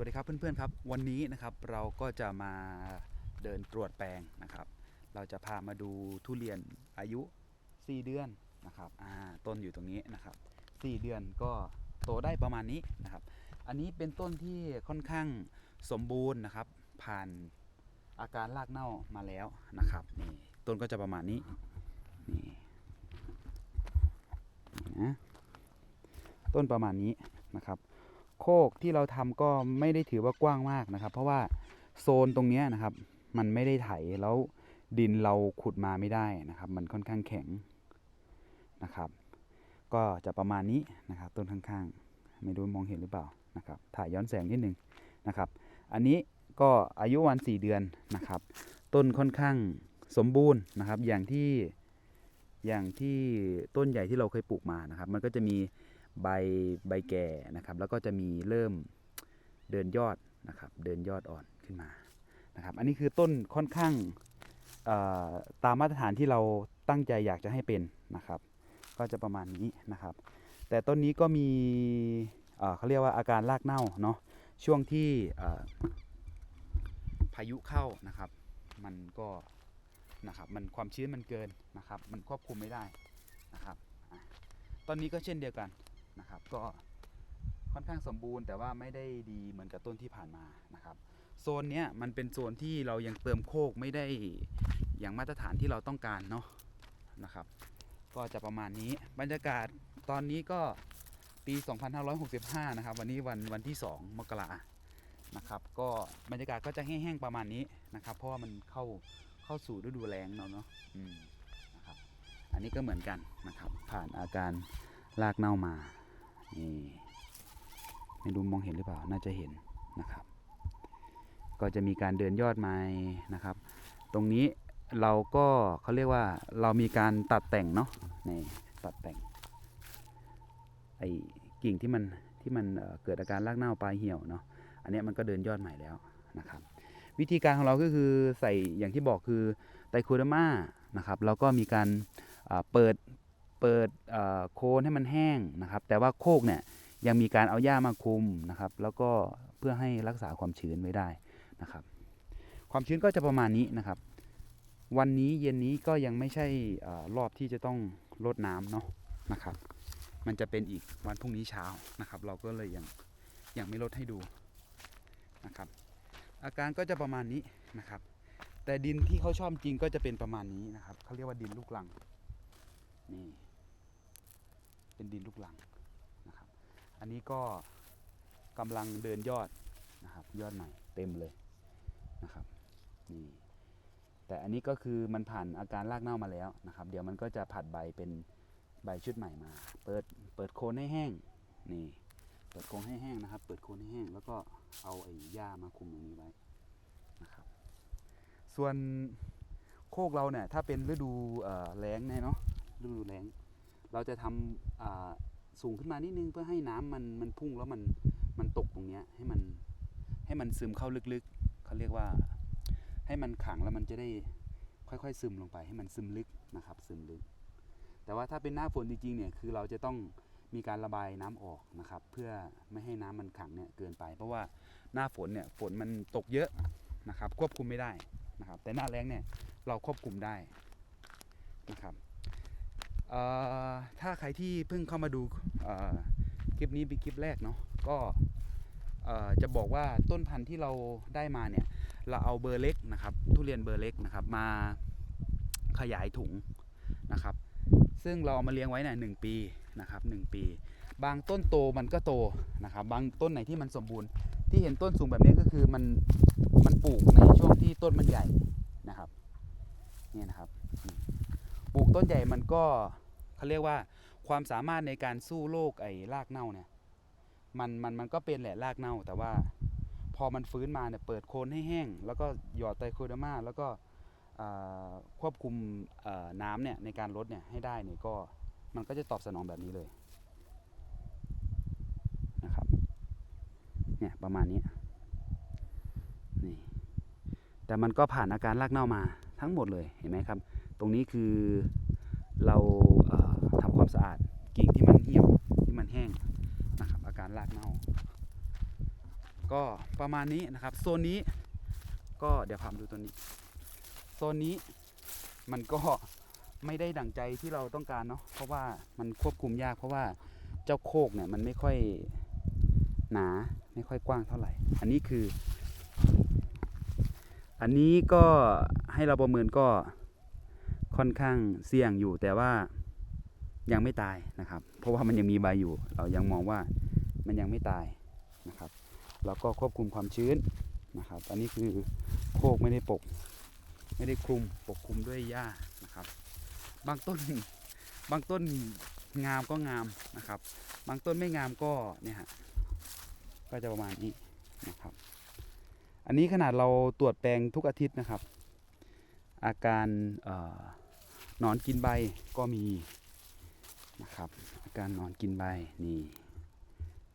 วัสดีครับเพื่อนๆครับ วันนี้นะครับเราก็จะมาเดินตรวจแปลงนะครับ เราจะพามาดูทุเรียนอายุ 4 เดือนนะครับต้นอยู่ตรงนี้นะครับ 4 เดือนก็โตได้ประมาณนี้นะครับ อันนี้เป็นต้นที่ค่อนข้างสมบูรณ์นะครับ ผ่านอาการรากเน่ามาแล้วนะครับนี่ต้นก็จะประมาณนี้นี่นะต้นประมาณนี้นะครับ กที่เราทำก็ไม่ได้ถือว่ากว้างมากนะครับ เพราะว่าโซนตรงนี้นะครับ มันไม่ได้ไถแล้วดินเราขุดมาไม่ได้นะครับ มันค่อนข้างแข็งนะครับ ก็จะประมาณนี้นะครับต้นข้างๆ ไม่รู้มองเห็นหรือเปล่านะครับ ถ่ายย้อนแสงนิดนึงนะครับ อันนี้ก็อายุวัน4เดือนนะครับ ต้นค่อนข้างสมบูรณ์นะครับ อย่างที่อย่างที่ต้นใหญ่ที่เราเคยปลูกมานะครับ มันก็จะมี ใบใบแก่นะครับ แล้วก็จะมีเริ่มเดินยอดนะครับ เดินยอดอ่อนขึ้นมานะครับ อันนี้คือต้นค่อนข้างตามมาตรฐานที่เราตั้งใจอยากจะให้เป็นนะครับ ก็จะประมาณนี้นะครับ แต่ต้นนี้ก็มีเขาเรียกว่าอาการรากเน่าเนาะช่วงที่พายุเข้านะครับ มันก็นะครับมันความชื้นมันเกินนะครับ มันควบคุมไม่ได้นะครับต้นนี้ก็เช่นเดียวกัน นะครับ ก็ค่อนข้างสมบูรณ์ แต่ว่าไม่ได้ดีเหมือนกับต้นที่ผ่านมานะครับ โซนเนี้ยมันเป็นโซนที่เรายังเติมโคกไม่ได้อย่างมาตรฐานที่เราต้องการเนาะนะครับ ก็จะประมาณนี้บรรยากาศตอนนี้ก็ปี 2565 นะครับ วันนี้วันวันที่ 2 มกรานะครับ ก็บรรยากาศก็จะแห้งๆประมาณนี้นะครับ เพราะว่ามันเข้าเข้าสู่ฤดูแล้งเนาะเนาะอืมนะครับ อันนี้ก็เหมือนกันนะครับ ผ่านอาการรากเน่ามา นี่ไม่รู้มองเห็นหรือเปล่าน่าจะเห็นนะครับ ก็จะมีการเดินยอดไม้นะครับ ตรงนี้เราก็เขาเรียกว่าเรามีการตัดแต่งเนาะนี่ตัดแต่งไอ้กิ่งที่มันที่มันเเกิดอาการรากเน่าปลายเหี่ยวเนาะอันนี้มันก็เดินยอดใหม่แล้วนะครับ วิธีการของเราก็คือใส่อย่างที่บอกคือไตโคเดอร์มานะครับแล้วก็มีการอ่าเปิด เปิดโคนให้มันแห้งนะครับ แต่ว่าโคกเนี่ยยังมีการเอาหญ้ามาคุมนะครับ แล้วก็เพื่อให้รักษาความชื้นไว้ได้นะครับ ความชื้นก็จะประมาณนี้นะครับ วันนี้เย็นนี้ก็ยังไม่ใช่เออรอบที่จะต้องรดน้ำเนาะนะครับ มันจะเป็นอีกวันพรุ่งนี้เช้านะครับ เราก็เลยยังยังไม่ลดให้ดูนะครับ อาการก็จะประมาณนี้นะครับ แต่ดินที่เขาชอบจริงก็จะเป็นประมาณนี้นะครับเขาเรียกว่าดินลูกลังนี่ เป็นดินลูกลังนะครับ อันนี้ก็กำลังเดินยอดนะครับ ยอดใหม่เต็มเลยนะครับนี่แต่อันนี้ก็คือมันผ่านอาการรากเน่ามาแล้วนะครับ เดี๋ยวมันก็จะผัดใบเป็นใบชุดใหม่มา เปิดเปิดโคนให้แห้งนี่เปิดโคนให้แห้งนะครับ เปิดโคนให้แห้ง แล้วก็เอาไอ้หญ้ามาคุมตรงนี้ไว้นะครับ ส่วนโคกเราเนี่ยถ้าเป็นฤดูแล้งเนี่ยเนาะฤดูแล้ง เราจะทำอ่าสูงขึ้นมานิดนึงเพื่อให้น้ำมันมันพุ่งแล้วมันมันตกตรงเนี้ยให้มันให้มันซึมเข้าลึกๆเขาเรียกว่าให้มันขังแล้วมันจะได้ค่อยๆซึมลงไปให้มันซึมลึกนะครับซึมลึก แต่ว่าถ้าเป็นหน้าฝนจริงๆเนี่ยคือเราจะต้องมีการระบายน้ำออกนะครับ เพื่อไม่ให้น้ำมันขังเนี่ยเกินไป เพราะว่าหน้าฝนเนี่ยฝนมันตกเยอะนะครับ ควบคุมไม่ได้นะครับ แต่หน้าแล้งเนี่ยเราควบคุมได้นะครับ ถ้าใครที่เพิ่งเข้ามาดูคลิปนี้เป็นคลิปแรกเนาะก็จะบอกว่าต้นพันธุ์ที่เราได้มาเนี่ย เราเอาเบอร์เล็กนะครับ ทุเรียนเบอร์เล็กนะครับ มาขยายถุงนะครับ ซึ่งเราเอามาเลี้ยงไว้เนี่ยหนึ่งปีนะครับหนึ่งปี บางต้นโตมันก็โตนะครับ บางต้นไหนที่มันสมบูรณ์ ที่เห็นต้นสูงแบบนี้ก็คือมันมันปลูกในช่วงที่ต้นมันใหญ่นะครับนี่นะครับ ลูกต้นใหญ่มันก็เขาเรียกว่าความสามารถในการสู้โรคไอ้รากเน่าเนี่ยมันมันมันก็เป็นแหละรากเน่า แต่ว่าพอมันฟื้นมาเนี่ยเปิดโคนให้แห้ง แล้วก็หยอดไตรโคเดอร์มาแล้วก็ควบคุมน้ำเนี่ยในการลดเนี่ยให้ได้เนี่ยก็มันก็จะตอบสนองแบบนี้เลยนะครับเนี่ยประมาณนี้นี่แต่มันก็ผ่านอาการรากเน่ามาทั้งหมดเลยเห็นไหมครับ ตรงนี้คือเราเอ่อทำความสะอาดกิ่งที่มันเหี่ยวที่มันแห้งนะครับอาการรากเน่า ก็ประมาณนี้นะครับ โซนนี้ก็เดี๋ยวพามาดูตัวนี้ โซนนี้มันก็ไม่ได้ดั่งใจที่เราต้องการเนาะเพราะว่ามันควบคุมยากเพราะว่าเจ้าโคกเนี่ยมันไม่ค่อยหนาไม่ค่อยกว้างเท่าไหร่ อันนี้คือ อันนี้ก็ให้เราประเมินก็ ค่อนข้างเสี่ยงอยู่แต่ว่ายังไม่ตายนะครับ เพราะว่ามันยังมีใบอยู่ เรายังมองว่ามันยังไม่ตายนะครับแล้วก็ควบคุมความชื้นนะครับ อันนี้คือโคกไม่ได้ปก ไม่ได้คลุมปกคลุมด้วยหญ้านะครับ บางต้นบางต้นงามก็งามนะครับ บางต้นไม่งามก็เนี่ยฮะก็จะประมาณนี้นะครับ อันนี้ขนาดเราตรวจแปลงทุกอาทิตย์นะครับ อาการเอ่อ นอนกินใบก็มีนะครับ อาการนอนกินใบนี่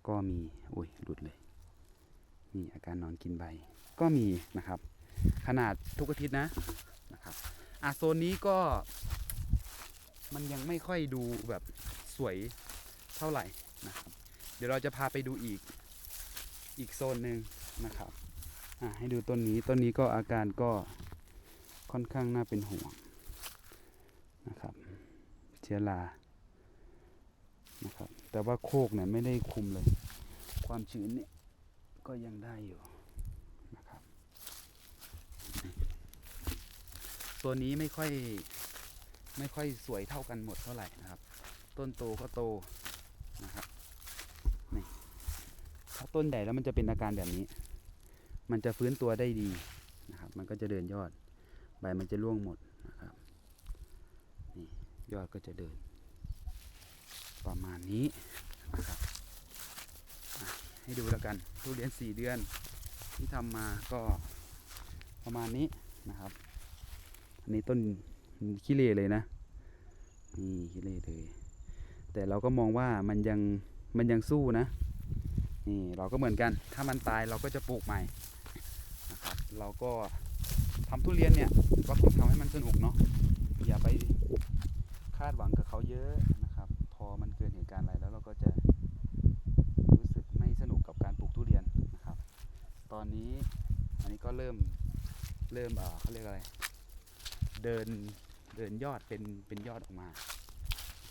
ก็มีอุ้ยหลุดเลยนี่อาการนอนกินใบก็มีนะครับ ขนาดทุกอาทิตย์นะนะครับอะโซนนี้ก็มันยังไม่ค่อยดูแบบสวยเท่าไหร่นะครับ เดี๋ยวเราจะพาไปดูอีกอีกโซนหนึ่งนะครับอะให้ดูต้นนี้ต้นนี้ก็อาการก็ค่อนข้างน่าเป็นห่วง เชื้อรานะครับแต่ว่าโคกเนี่ยไม่ได้คุมเลย ความชื้นเนี่ยก็ยังได้อยู่นะครับ ตัวนี้ไม่ค่อยไม่ค่อยสวยเท่ากันหมดเท่าไหร่นะครับ ต้นโตก็โตนะครับนี่ถ้าต้นใหญ่แล้วมันจะเป็นอาการแบบนี้ มันจะฟื้นตัวได้ดีนะครับ มันก็จะเดินยอด ใบมันจะร่วงหมด ยอดก็จะเดิน ประมาณนี้นะครับให้ดูแล้วกันทุเรียนสี่เดือนที่ทำมาก็ประมาณนี้นะครับ อันนี้ต้นขี้เลเลยนะนี่ขี้เลเลย แต่เราก็มองว่ามันยังมันยังสู้นะ นี่เราก็เหมือนกัน ถ้ามันตายเราก็จะปลูกใหม่นะครับ เราก็ทำทุเรียนเนี่ยก็ต้องทำให้ มเริ่มเอ่อเขาเรียกอะไร เดินเดินยอดเป็นเป็นยอดออกมา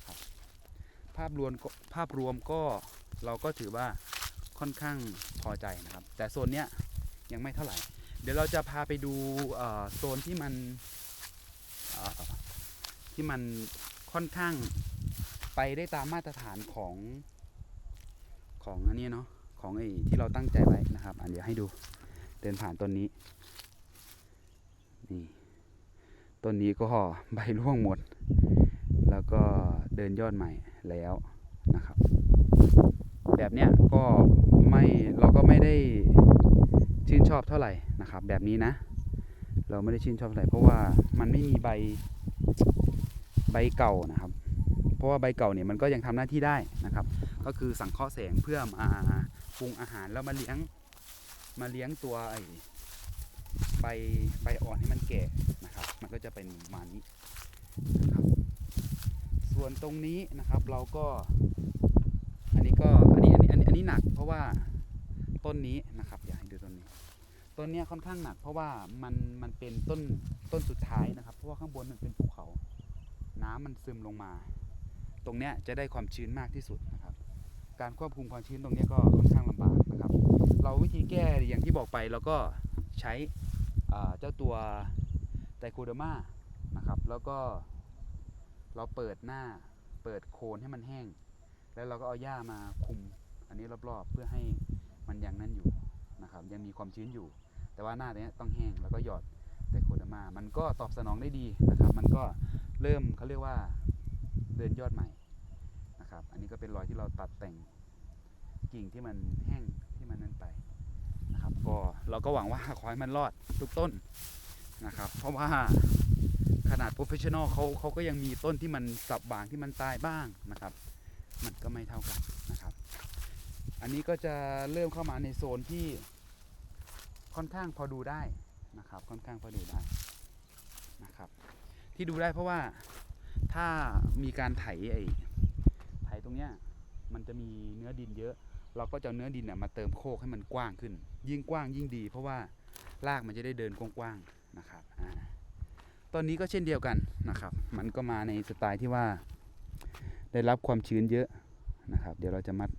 ครับภาพรวมภาพรวมก็เราก็ถือว่าค่อนข้างพอใจนะครับ แต่โซนเนี้ยยังไม่เท่าไหร่ เดี๋ยวเราจะพาไปดูโซนที่มันที่มันค่อนข้างไปได้ตามมาตรฐานของของอันนี้เนาะของไอ้ที่เราตั้งใจไว้นะครับอันเดี๋ยวให้ดู เดินผ่านต้นนี้ นี่ ต้นนี้ก็ใบร่วงหมด แล้วก็เดินยอดใหม่แล้วนะครับ แบบเนี้ยก็ไม่เราก็ไม่ได้ชื่นชอบเท่าไหร่นะครับ แบบนี้นะ เราไม่ได้ชื่นชอบเท่าไหร่เพราะว่ามันไม่มีใบใบเก่านะครับ เพราะว่าใบเก่าเนี่ยมันก็ยังทำหน้าที่ได้นะครับ ก็คือสังเคราะห์แสงเพื่อมาปรุงอาหารแล้วมาเลี้ยง มาเลี้ยงตัวไอ้ใบใบอ่อนให้มันแก่นะครับ มันก็จะเป็นประมาณนี้นะครับส่วนตรงนี้นะครับเราก็ อันนี้ก็อันนี้อันนี้อันนี้หนักเพราะว่าต้นนี้นะครับอยากให้ดูต้นนี้ต้นนี้ค่อนข้างหนักเพราะว่ามันมันเป็นต้นต้นสุดท้ายนะครับ เพราะว่าข้างบนมันเป็นภูเขา น้ำมันซึมลงมา ตรงเนี้ยจะได้ความชื้นมากที่สุดนะครับ การควบคุมความชื้นตรงนี้ก็ค่อนข้างลำบาก เราวิธีแก้อย่างที่บอกไปเราก็ใช้เจ้าตัวไตโคเดอร์มานะครับ แล้วก็เราเปิดหน้าเปิดโคนให้มันแห้ง แล้วเราก็เอาหญ้ามาคุมอันนี้รอบๆ เพื่อให้มันยังนั่นอยู่นะครับยังมีความชื้นอยู่ แต่ว่าหน้าเนี้ยต้องแห้งแล้วก็หยอดไตโคเดอร์มา มันก็ตอบสนองได้ดีนะครับ มันก็เริ่มเขาเรียกว่าเดินยอดใหม่นะครับ อันนี้ก็เป็นรอยที่เราตัดแต่งกิ่งที่มันแห้ง มันนั่นไปนะครับก็เราก็หวังว่าขอให้มันรอดทุกต้นนะครับ เพราะว่าขนาดโปรเฟชชั่นอลเขาเขาก็ยังมีต้นที่มันสับบางที่มันตายบ้างนะครับ มันก็ไม่เท่ากันนะครับ อันนี้ก็จะเริ่มเข้ามาในโซนที่ค่อนข้างพอดูได้นะครับ ค่อนข้างพอดูได้นะครับ ที่ดูได้เพราะว่าถ้ามีการไถไอ้ไถตรงเนี้ยมันจะมีเนื้อดินเยอะ เราก็จะเอาเนื้อดินเนี่ยมาเติมโคกให้มันกว้างขึ้น ยิ่งกว้างยิ่งดี เพราะว่ารากมันจะได้เดินกว้างๆนะครับอตอนนี้ก็เช่นเดียวกันนะครับ มันก็มาในสไตล์ที่ว่า ได้รับความชื้นเยอะนะครับ เดี๋ยวเราจะมัด